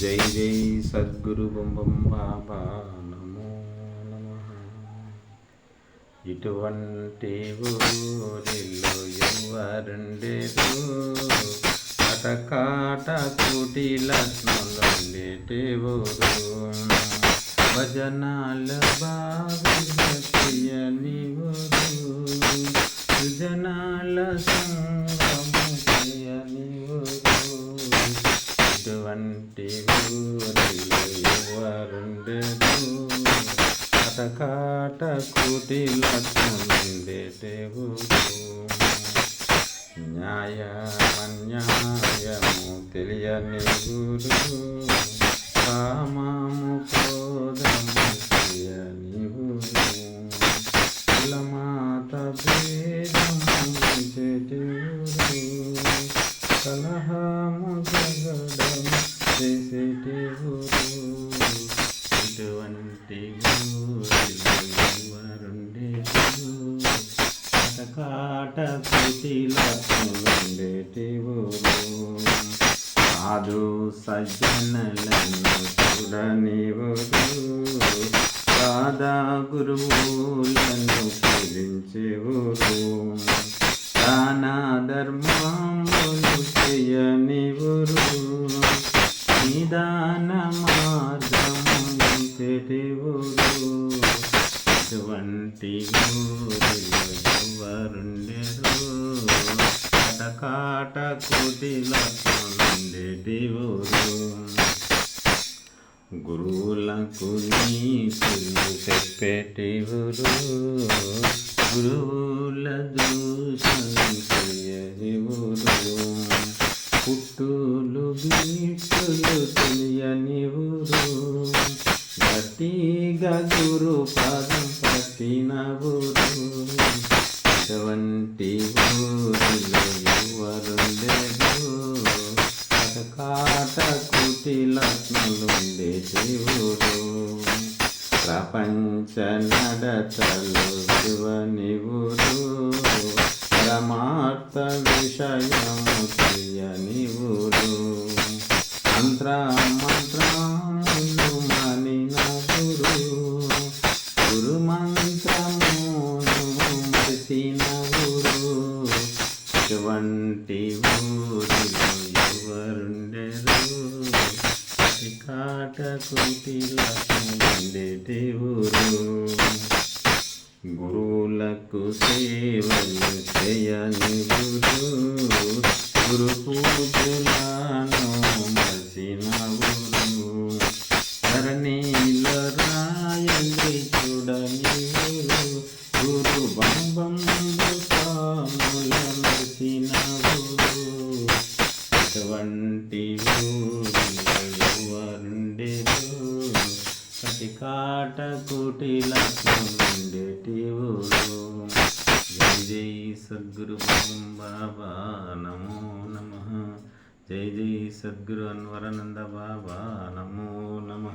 జై జై సద్గురు బొంబం బాబా నమో నమ. ఇటువంటి ఊరిలో ఎవరుండేరు అటకాట కుటీలట్నుండేటి ఊరు భజనాల బాగా చేయని ఊరు సుజనాల సంగము కాట కుటీలట్నుండేటి ఊరు న్యాయమన్యాయము తెలియని గురు కాట కుటిలే సాధు సజ్జనలను చూడని రాధా గురువులను పూజించే దానా ధర్మములు చేయని నిదాన మార్గము చెటి ఇటువంటి గురు కటకాట కుటిలకుండేటి ఊరు గురువులకు నీతులు చెప్పేటి ఊరు గురువుల దూషణ చేయని ఊరు పుట్టులు గీటులు తెలియని ఊరు. గట్టిగా గురు పాదం పట్టిన ఊరు. ఇటువంటి కుటిలట్నులుండేటి జీవులు ప్రపంచ నడతలు శివనివులు పరమార్థ విషయము తెలియనివులు మంత్ర మంత్రములు మనిన గురు గురు మంత్రమును మరిసిన గురు ఇటువంటి ఊరిలో ఎవరుండెరు? కాట కుటిలకుండేటి గురువులకు సేవలు చేయని గురు గురు పూజలను మసిన ఊరు ధరణిలో రాయలి చూడని ఊరు గురు బంబం స్వాముల అటువంటి ఊరు కటి కాట కుటిలకుండేటి ఊరు జై జై సద్గురు బాబా నమో నమ. జై జై సద్గురు అన్వరనంద బాబా నమో నమ.